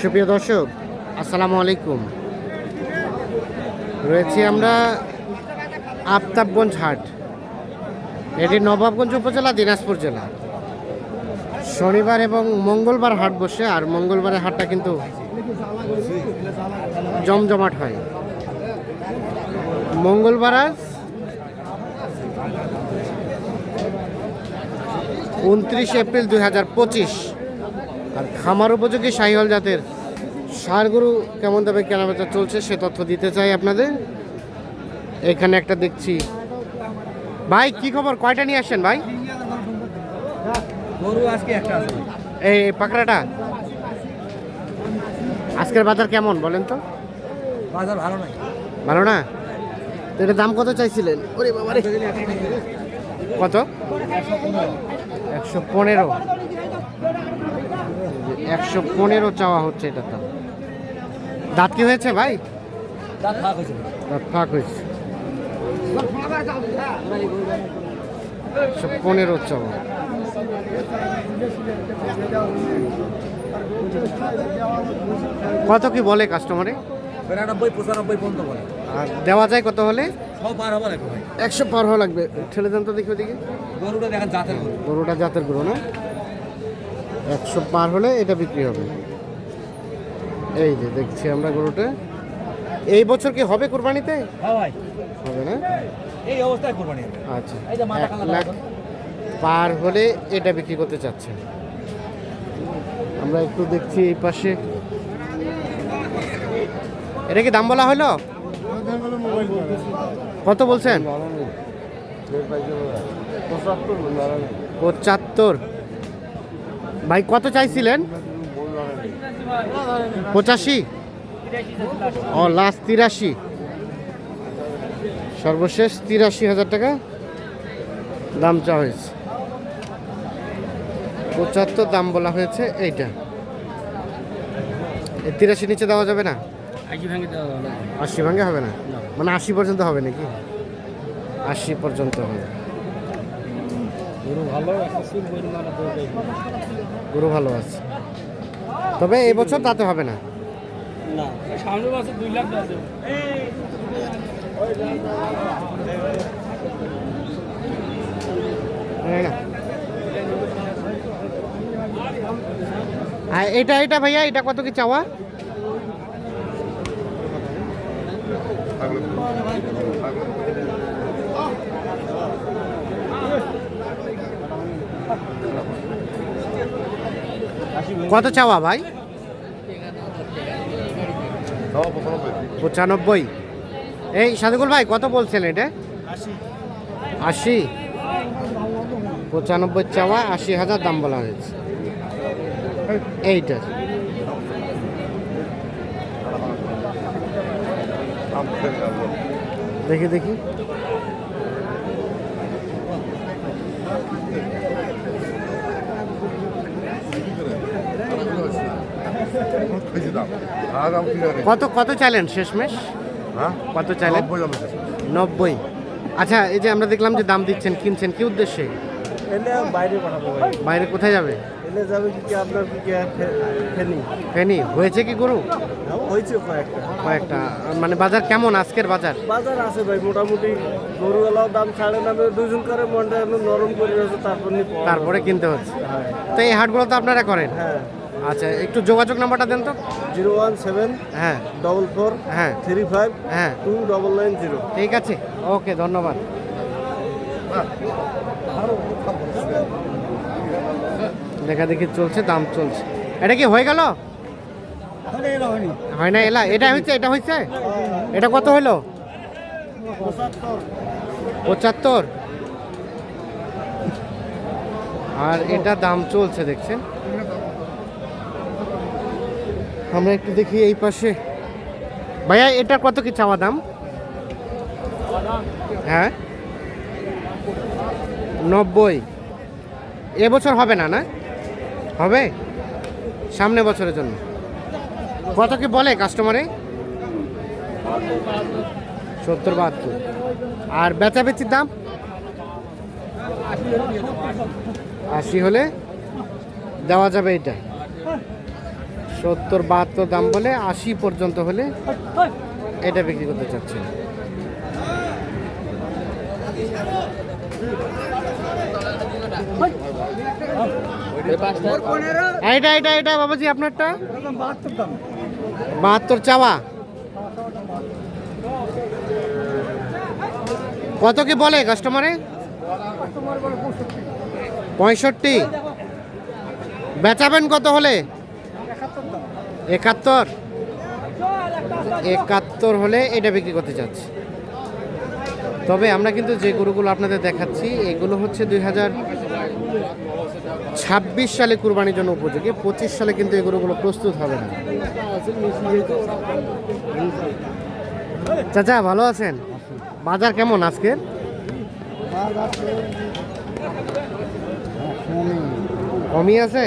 সুপ্রিয় দর্শক, আসসালামু আলাইকুম। রয়েছি আমরা আফতাবগঞ্জ হাট। এটি নবাবগঞ্জ উপজেলা, দিনাজপুর জেলা। শনিবার এবং মঙ্গলবার হাট বসে, আর মঙ্গলবারের হাটটা কিন্তু জমজমাট হয়। মঙ্গলবার আজ উনত্রিশ এপ্রিল দুই হাজার পঁচিশ। আর খামার উপযোগী শাহিওয়াল জাতের সার গরু কেমন দামে কেনাবেচা চলছে সে তথ্য দিতে চাই আপনাদের। এখানে একটা দেখছি। ভাই কি খবর? কয়টা নিয়ে আসছেন ভাই? গরু আজকে একটা এই পাকড়াটা? আজকের বাজার কেমন বলেন তো? বাজার ভালো নাই। ভালো না? তো এটার দাম কত চাইছিলেন? ওরে কত? একশো পনেরো। একশো পনেরো চাওয়া হচ্ছে এটার দাম দাঁত কি হয়েছে ভাই? দাঁত ফাঁক হয়েছে। একশো পনেরো চাওয়া। কত কি বলে কাস্টমারে বিরানব্বই পঁচানব্বই পর্যন্ত বলে। আর দেওয়া যায় কত হলে? একশো পার হওয়া লাগবে। ঠেলে দেন তো দেখি ওদিকে। গরুটা দেখেন জাতের গরু। গরুটা জাতের গরু না? একশো পার হলে এটা বিক্রি হবে। এই যে দেখছি আমরা গরুটা। এই বছর কি হবে কোরবানিতে? হ্যাঁ হবে না? এই অবস্থায় কোরবানি আচ্ছা এক লাখ পার হলে এটা বিক্রি করতে চাচ্ছেন আমরা একটু দেখছি এই পাশে। এটা কি দাম বলা হলো? কত বলছেন? পঁচাত্তর। ভাই কত চাইছিলেন? পঁচাশি? ও লাস্ট তিরাশি। সর্বশেষ তিরাশি হাজার টাকা দাম চা হয়েছে। পঁচাত্তর দাম বলা হয়েছে এইটা। এই তিরাশি নিচে দেওয়া যাবে না? আশি ভাঙে হবে না? মানে আশি পর্যন্ত হবে নাকি? আশি পর্যন্ত হবে। ভালো। গরু ভালো আছে। তবে এই বছর তাতে হবে না। সামনের বছর দুই লাখ। আর এটা এটা ভাইয়া এটা কত কি চাওয়া? কত চাওয়া ভাই? পঁচানব্বই। এই সাধুকুল ভাই, কত বলছেন এটা? আশি। পঁচানব্বই চাওয়া, আশি হাজার দাম বলা হয়েছে। এইটার দেখি দেখি। কত কত চাইলেন শেষমেশ? কত চাইলেন নব্বই আচ্ছা এই যে আমরা দেখলাম যে দাম দিচ্ছেন কিনছেন কি উদ্দেশ্যে? বাইরে পাঠাবো বাইরে কোথায় যাবে? এলে যাবে কি আপনার কি ফেনি। ফেনি। হয়েছে কি গরু? হয়েছে কয়েকটা। কয়েকটা। মানে বাজার কেমন আজকের বাজার? বাজার আছে ভাই মোটামুটি গরুওয়ালাও দাম ছাড়ে নামে দুজন করে মনটা নরম করে আছে তারপর তারপরে কিনতে হচ্ছে। হ্যাঁ। তো এই হাটগুলো তো আপনারা করেন? হ্যাঁ। আচ্ছা একটু যোগাযোগ নাম্বারটা দেন তো। জিরো ওয়ান সেভেন হ্যাঁ। ডবল ফোর হ্যাঁ। থ্রি ফাইভ হ্যাঁ। Two double nine zero. ঠিক আছে। ওকে ধন্যবাদ। দেখা দেখি চলছে দাম চলছে। এটা কি হয়ে গেল? হয় না এলা এটা হয়েছে এটা হয়েছে এটা কত হলো পঁচাত্তর। আর এটা দাম চলছে দেখছেন? আমরা একটু দেখি এই পাশে। ভাইয়া, এটা কত কি চাওয়া দাম? হ্যাঁ? নব্বই। এবছর হবে না না? হবে? সামনে বছরের জন্য। কত কি বলে কাস্টমারে সত্তর বাহাত্তর। আর বেচা বেচির দাম? আশি হলে দেওয়া যাবে এটা। সত্তর, বাহাত্তর দাম বলে আশি পর্যন্ত হলে এটা বিক্রি করতে চাচ্ছেন এটা এটা বাবাজি, আপনারটা? বাহাত্তর চাওয়া। কত কি বলে কাস্টমারে পঁয়ষট্টি। বেচাবেন কত হলে? একাত্তর? একাত্তর হলে এটা বিক্রি করতে চাচ্ছি। তবে আমরা কিন্তু যে গরুগুলো আপনাদের দেখাচ্ছি, এগুলো হচ্ছে দুই হাজার ছাব্বিশ সালে কুরবানির জন্য উপযোগী, পঁচিশ সালে কিন্তু এই গরুগুলো প্রস্তুত হবে না। চাচা, ভালো আছেন? বাজার কেমন আজকের? কমই আছে?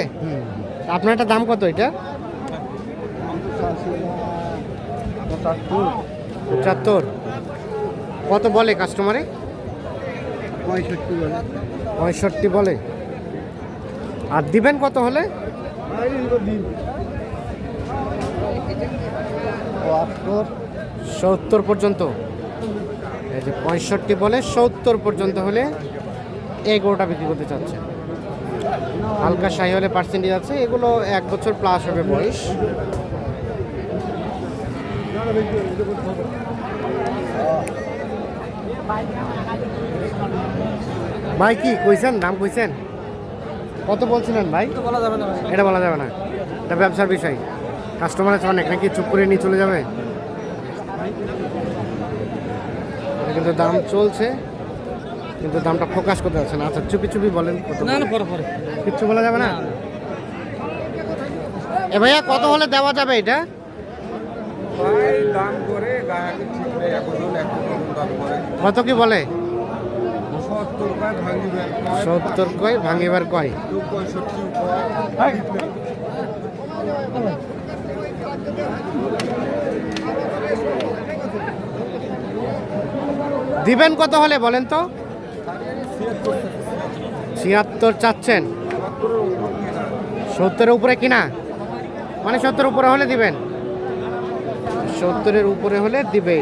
আপনারটা দাম কত এটা? পঁচাত্তর। কত বলে কাস্টমারে পঁয়ষট্টি বলে। পঁয়ষট্টি বলে। আর দিবেন কত হলে? সত্তর পর্যন্ত। এই যে পঁয়ষট্টি বলে সত্তর পর্যন্ত হলে এই গরুটা বিক্রি করতে চাচ্ছে। হালকা শাহি হলে পার্সেন্টেজ আছে এগুলো এক বছর প্লাস হবে বয়স। ভাই কি কইছেন? দাম কইছেন? কত বলছিলেন ভাই? বলা যাবে না এটা বলা যাবে না। এটা ব্যবসার বিষয়। কাস্টমার আছে অনেক নাকি চুপ করে নিয়ে চলে যাবে? কিন্তু দাম চলছে কিন্তু দামটা ফোকাস করতে পারছে না। আচ্ছা চুপি চুপি বলেন কত না না পরে পরে। কিচ্ছু বলা যাবে না। এ ভাইয়া কত হলে দেওয়া যাবে এটা? ভাই দাম করে গায়াকে ঠিক নেই এখন একটু দাম করে। কত কি বলে? সত্তর কয় ভাঙিবার কয়? দিবেন কত হলে বলেন তো? ছিয়াত্তর চাচ্ছেন। সত্তরের উপরে কিনা? মানে সত্তর উপরে হলে দিবেন। সত্তরের উপরে হলে দিবে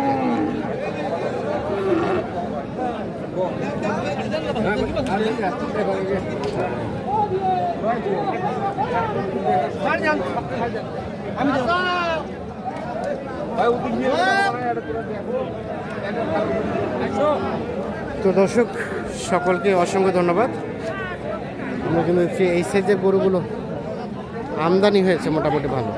তো দর্শক, সকলকে অসংখ্য ধন্যবাদ। আমরা কিন্তু এই সাইজের গরুগুলো আমদানি হয়েছে মোটামুটি ভালো।